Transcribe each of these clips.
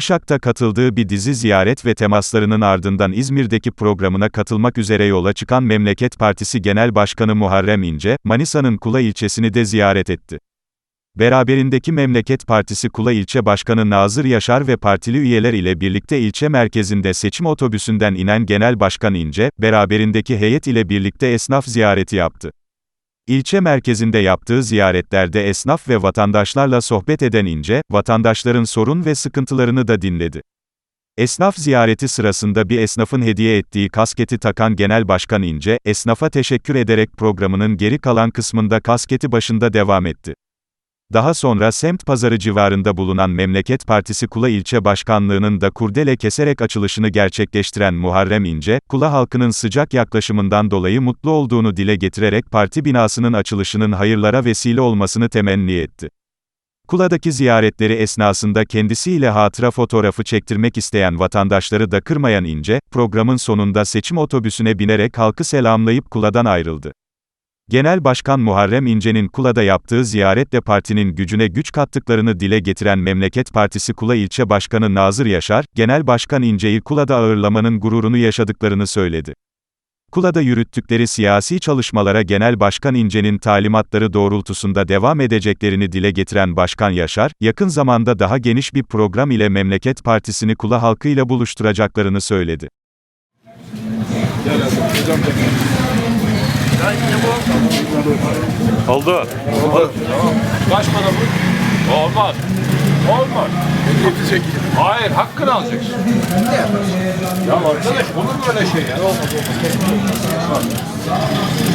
Uşak'ta katıldığı bir dizi ziyaret ve temaslarının ardından İzmir'deki programına katılmak üzere yola çıkan Memleket Partisi Genel Başkanı Muharrem İnce, Manisa'nın Kula ilçesini de ziyaret etti. Beraberindeki Memleket Partisi Kula İlçe Başkanı Nazır Yaşar ve partili üyeler ile birlikte ilçe merkezinde seçim otobüsünden inen Genel Başkan İnce, beraberindeki heyet ile birlikte esnaf ziyareti yaptı. İlçe merkezinde yaptığı ziyaretlerde esnaf ve vatandaşlarla sohbet eden İnce, vatandaşların sorun ve sıkıntılarını da dinledi. Esnaf ziyareti sırasında bir esnafın hediye ettiği kasketi takan Genel Başkan İnce, esnafa teşekkür ederek programının geri kalan kısmında kasketi başında devam etti. Daha sonra semt pazarı civarında bulunan Memleket Partisi Kula İlçe Başkanlığı'nın da kurdele keserek açılışını gerçekleştiren Muharrem İnce, Kula halkının sıcak yaklaşımından dolayı mutlu olduğunu dile getirerek parti binasının açılışının hayırlara vesile olmasını temenni etti. Kula'daki ziyaretleri esnasında kendisiyle hatıra fotoğrafı çektirmek isteyen vatandaşları da kırmayan İnce, programın sonunda seçim otobüsüne binerek halkı selamlayıp Kula'dan ayrıldı. Genel Başkan Muharrem İnce'nin Kula'da yaptığı ziyaretle partinin gücüne güç kattıklarını dile getiren Memleket Partisi Kula İlçe Başkanı Nazır Yaşar, Genel Başkan İnce'yi Kula'da ağırlamanın gururunu yaşadıklarını söyledi. Kula'da yürüttükleri siyasi çalışmalara Genel Başkan İnce'nin talimatları doğrultusunda devam edeceklerini dile getiren Başkan Yaşar, yakın zamanda daha geniş bir program ile Memleket Partisi'ni Kula halkıyla buluşturacaklarını söyledi. Oldu. Kaç para bu? Olmaz. Olmaz. Hayır, hakkını alacaksın. Ya arkadaş, olur mu öyle şey ya? Olmaz, olmaz.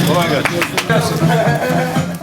Kolay gelsin. Gelsin.